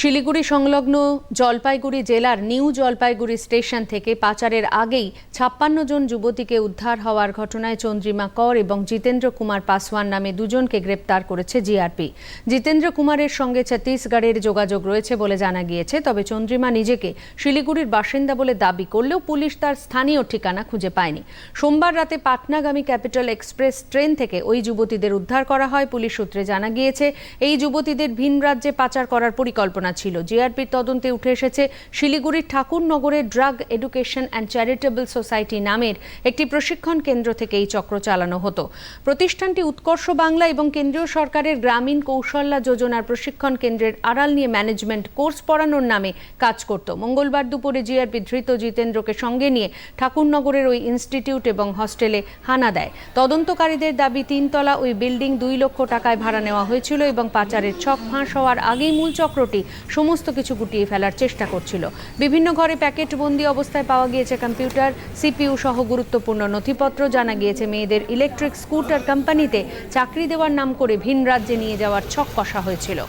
শিলিগুড়ি সংলগ্ন জলপাইগুড়ি জেলার new Jalpaiguri station থেকে পাচারের আগেই ছাপ্পান্ন জন যুবতীকে উদ্ধার হওয়ার ঘটনায় চন্দ্রিমা কর এবং জিতেন্দ্র কুমার পাসওয়ান নামে দুজনকে গ্রেপ্তার করেছে জিআরপি। জিতেন্দ্র কুমারের সঙ্গে ছত্তিশগড়ের যোগাযোগ রয়েছে বলে জানা গিয়েছে, তবে চন্দ্রিমা নিজেকে শিলিগুড়ির বাসিন্দা বলে দাবি করলেও পুলিশ তার স্থানীয় ঠিকানা খুঁজে পায়নি। সোমবার রাতে পাটনাগামী ক্যাপিটাল এক্সপ্রেস ট্রেন থেকে ওই যুবতীদের উদ্ধার করা হয়। পুলিশ সূত্রে জানা গিয়েছে, এই যুবতীদের ভিন রাজ্যে পাচার করার পরিকল্পনা ছিল। জিআরপির তদন্তে উঠে এসেছে শিলিগুড়ির ঠাকুরনগরের drug education and charitable society নামের একটি প্রশিক্ষণ কেন্দ্র থেকে এই চক্র চালানো হতো। প্রতিষ্ঠানটি উৎকর্ষ বাংলা এবং কেন্দ্রীয় সরকারের গ্রামীণ কৌশল্যা যোজনার প্রশিক্ষণ কেন্দ্রের আড়াল নিয়ে ম্যানেজমেন্ট কোর্স পড়ানোর নামে কাজ করত। মঙ্গলবার দুপুরে জিআরপি ধৃত জিতেন্দ্রকে সঙ্গে নিয়ে ঠাকুরনগরের ওই ইনস্টিটিউট এবং হস্টেলে হানা দেয়। তদন্তকারীদের দাবি, তিনতলা ওই বিল্ডিং দুই লক্ষ টাকায় ভাড়া নেওয়া হয়েছিল এবং পাচারের ছক ফাঁস হওয়ার আগেই মূল চক্রটি সমস্ত কিছু গুটিয়ে ফেলার চেষ্টা করছিল বিভিন্ন ঘরে প্যাকেট বন্দি অবস্থায় পাওয়া গিয়েছে কম্পিউটার সিপিইউ সহ গুরুত্বপূর্ণ নথিপত্র জানা গিয়েছে মেয়েদের ইলেকট্রিক স্কুটার কোম্পানিতে চাকরি দেওয়ার নাম করে ভিন রাজ্যে নিয়ে যাওয়ার ছক কষা হয়েছিল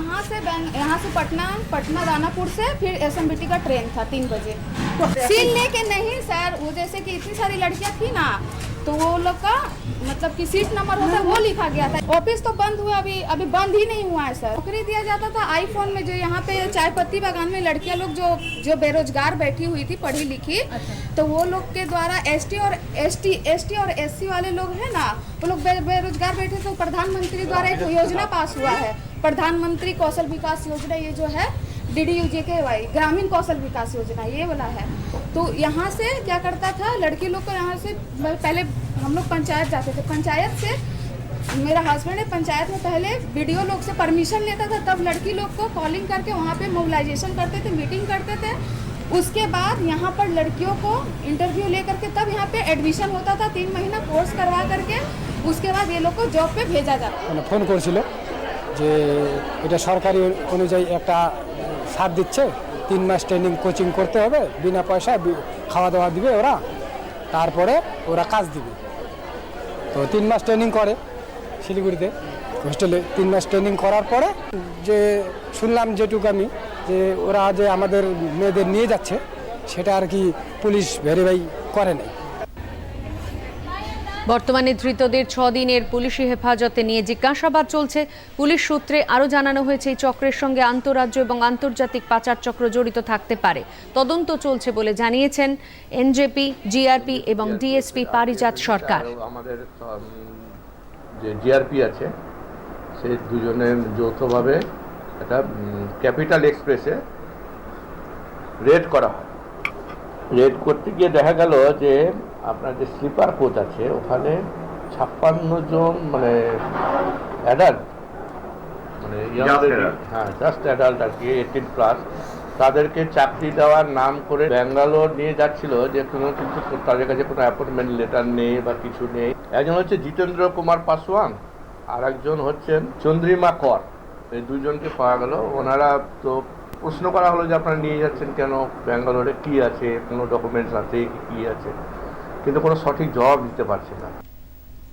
यहाँ से बैंक यहाँ से पटना पटना दानापुर से फिर एस का ट्रेन था तीन बजे सील लेके नहीं वो जैसे कि इतनी सारी लड़कियाँ थी ना तो वो लोग का मतलब कि सीट नंबर होता है, वो लिखा गया था ऑफ़िस तो बंद हुआ, अभी अभी बंद ही नहीं हुआ है, सर नौकरी दिया जाता था आईफोन में, जो यहाँ पे चाय पत्ती बागान में लड़कियाँ लोग जो जो बेरोजगार बैठी हुई थी पढ़ी लिखी अच्छा। तो वो लोग के द्वारा एसटी और एसटी एसटी और एससी वाले लोग है ना, वो लोग बेरोजगार बैठे तो प्रधानमंत्री द्वारा एक योजना पास हुआ है प्रधानमंत्री कौशल विकास योजना, ये जो है डी डी यू जे के वाई ग्रामीण कौशल विकास योजना ये वाला है तो यहाँ से क्या करता था लड़की लोग को यहाँ से पहले हम लोग पंचायत जाते थे पंचायत से मेरा हस्बैंड है पंचायत में पहले वीडियो लोग से परमिशन लेता था तब लड़की लोग को कॉलिंग करके वहाँ पे मोबिलाइजेशन करते थे मीटिंग करते थे उसके बाद यहाँ पर लड़कियों को इंटरव्यू लेकर के तब यहाँ पे एडमिशन होता था तीन महीना कोर्स करवा करके उसके बाद ये लोग को जॉब पे भेजा जाता মানে ফোন করেছিল যে এটা সরকারি অনুযায়ী একটা সার দিচ্ছে। তিন মাস ট্রেনিং কোচিং করতে হবে, বিনা পয়সা খাওয়া দাওয়া দিবে ওরা, তারপরে ওরা কাজ দিবে। তো তিন মাস ট্রেনিং করে শিলিগুড়িতে। হোস্টেলে তিন মাস ট্রেনিং করার পরে যে শুনলাম যেটুকু আমি, যে ওরা যে আমাদের মেয়েদের নিয়ে যাচ্ছে, সেটা আর কি পুলিশ ভেরিফাই করে নাই। বর্তমানে ধৃতদের ছ দিনের পুলিশি হেফাজতে নিয়ে জিজ্ঞাসাবাদ চলছে। পুলিশ সূত্রে আরও জানানো হয়েছে এই চক্রের সঙ্গে আন্তঃরাজ্য এবং আন্তর্জাতিক পাচার চক্র জড়িত থাকতে পারে। তদন্ত চলছে বলে জানিয়েছেন এনজেপি জিআরপি এবং ডিএসপি পারিজাত সরকার। আমাদের যে জিআরপি আছে সে দুজনে যৌথভাবে একটা ক্যাপিটাল এক্সপ্রেসে রেড করা হয়। রেড করতে গিয়ে দেখা গেল যে আপনার যে স্লিপার কোচ আছে ওখানে ছাপ্পান্ন জন মানে অ্যাডাল্ট মানে. হ্যাঁ জাস্ট অ্যাডাল্ট আর কি এইটিন প্লাস তাদেরকে চাকরি দেওয়ার নাম করে ব্যাঙ্গালোর নিয়ে যাচ্ছিল যে কোনো কিন্তু তাদের কাছে কোনো অ্যাপয়েন্টমেন্ট লেটার নেই বা কিছু নেই। একজন হচ্ছে জিতেন্দ্র কুমার পাসওয়ান আর একজন হচ্ছেন চন্দ্রিমা কর। এই দুজনকে পাওয়া গেল। ওনারা তো প্রশ্ন করা হলো যে আপনারা নিয়ে যাচ্ছেন কেন? ব্যাঙ্গালোরে কী আছে? কোনো ডকুমেন্টস আছে কি কী আছে? কিন্তু কোনো সঠিক জবাব দিতে পারছে না।